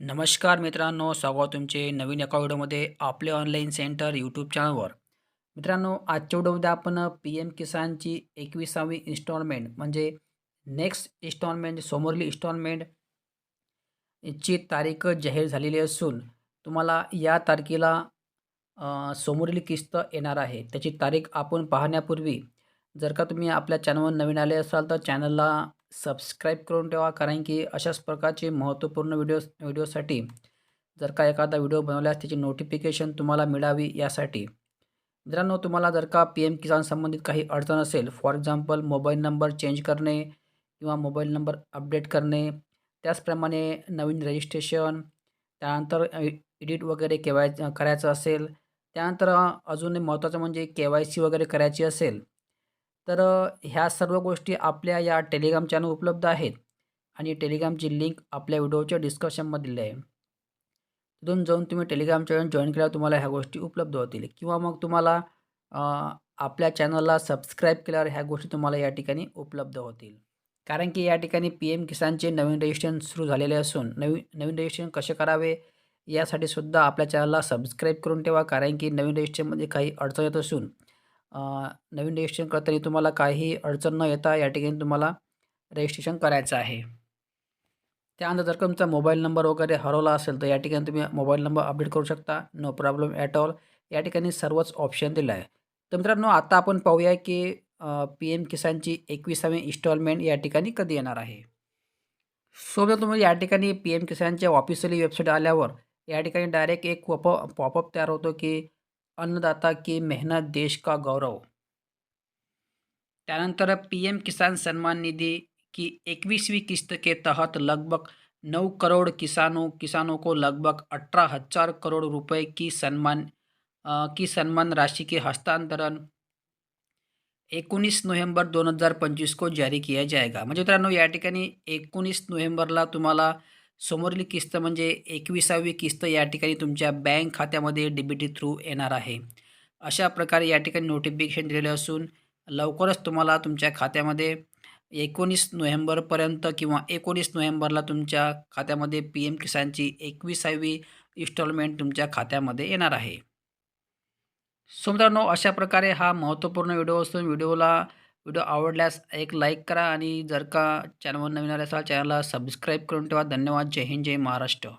नमस्कार मित्रांनो स्वागत तुमचे नवीन एका व्हिडिओमध्ये आपले ऑनलाईन सेंटर यूट्यूब चॅनलवर मित्रांनो आजच्या व्हिडिओमध्ये आपण पी एम किसानची एकविसावी इन्स्टॉलमेंट म्हणजे नेक्स्ट इन्स्टॉलमेंट समोरली इन्स्टॉलमेंट ची तारीख जाहीर झालेली असून तुम्हाला या तारखेला समोरील किस्त येणार आहे. त्याची तारीख आपण पाहण्यापूर्वी जर का तुम्ही आपल्या चॅनलवर नवीन आले असाल तर चॅनलला सबस्क्राईब करून ठेवा कारण की अशाच प्रकारचे महत्त्वपूर्ण व्हिडिओ व्हिडिओसाठी जर का एखादा व्हिडिओ बनवल्यास त्याची नोटिफिकेशन तुम्हाला मिळावी यासाठी. मित्रांनो तुम्हाला जर का पी एम किसान संबंधित काही अडचण असेल for example mobile number change करणे किंवा मोबाईल नंबर अपडेट करणे त्याचप्रमाणे नवीन रजिस्ट्रेशन त्यानंतर एडिट वगैरे केवाय करायचं असेल त्यानंतर अजून महत्त्वाचं म्हणजे के वाय सी वगैरे करायची असेल तर ह्या सर्व गोष्टी आपल्या या टेलिग्राम चॅनल उपलब्ध आहेत आणि टेलिग्रामची लिंक आपल्या व्हिडिओच्या डिस्क्रिप्शनमध्ये दिली आहे. तिथून जाऊन तुम्ही टेलिग्राम चॅनल जॉईन केल्यावर तुम्हाला ह्या गोष्टी उपलब्ध होतील किंवा मग तुम्हाला आपल्या चॅनलला सबस्क्राईब केल्यावर ह्या गोष्टी तुम्हाला या ठिकाणी उपलब्ध होतील. कारण की या ठिकाणी पी एम किसानचे नवीन रजिस्ट्रेशन सुरू झालेले असून नवीन नवीन रजिस्ट्रेशन कसे करावे यासाठी सुद्धा आपल्या चॅनलला सबस्क्राईब करून ठेवा. कारण की नवीन रजिस्ट्रेशनमध्ये काही अडचण येत असून नवीन रजिस्ट्रेशन करताना तुम्हाला काही अडचण न येता या ठिकाणी तुम्हाला रजिस्ट्रेशन करायचं आहे. त्यानंतर जर का तुमचा मोबाईल नंबर वगैरे हरवला असेल तर या ठिकाणी तुम्ही मोबाईल नंबर अपडेट करू शकता. नो प्रॉब्लेम ॲट ऑल या ठिकाणी सर्वच ऑप्शन दिलं आहे. तर मित्रांनो आता आपण पाहूया की पी एम किसानची एकविसावी इन्स्टॉलमेंट या ठिकाणी कधी येणार आहे? सोबत तुम्ही या ठिकाणी पी एम किसानच्या ऑफिशियली वेबसाईट आल्यावर या ठिकाणी डायरेक्ट एक पॉपअप पॉपअप तयार होतो की अन्नदाता की मेहनत, देश का गौरव। त्यानंतर पी एम किसान सम्मान निधि की इक्कीसवीं किस्त के तहत लगभग नौ करोड़ किसानों किसानों को लगभग अठारह हज़ार करोड़ रुपए की सम्मान की सम्मान राशि के हस्तांतरण एकोणीस नोव्हेंबर दोन हज़ार पंचवीस को जारी किया जाएगा। या ठिकाणी एकोणीस नोव्हेंबरला तुम्हाला समोरील किस्त म्हणजे एकविसावी किस्त या ठिकाणी तुमच्या बँक खात्यामध्ये डीबीटी थ्रू येणार आहे. अशा प्रकारे या ठिकाणी नोटिफिकेशन दिलेले असून लवकरच तुम्हाला तुमच्या खात्यामध्ये एकोणीस नोव्हेंबरपर्यंत किंवा एकोणीस नोव्हेंबरला तुमच्या खात्यामध्ये पी एम किसानची एकविसावी इन्स्टॉलमेंट तुमच्या खात्यामध्ये येणार आहे. सो मित्रांनो अशा प्रकारे हा महत्त्वपूर्ण व्हिडिओ असून व्हिडिओला व्हिडिओ आवडल्यास एक लाईक करा आणि जर का चॅनलवर नवीन आले असाल चॅनलला सबस्क्राईब करून ठेवा. धन्यवाद. जय हिंद जय महाराष्ट्र.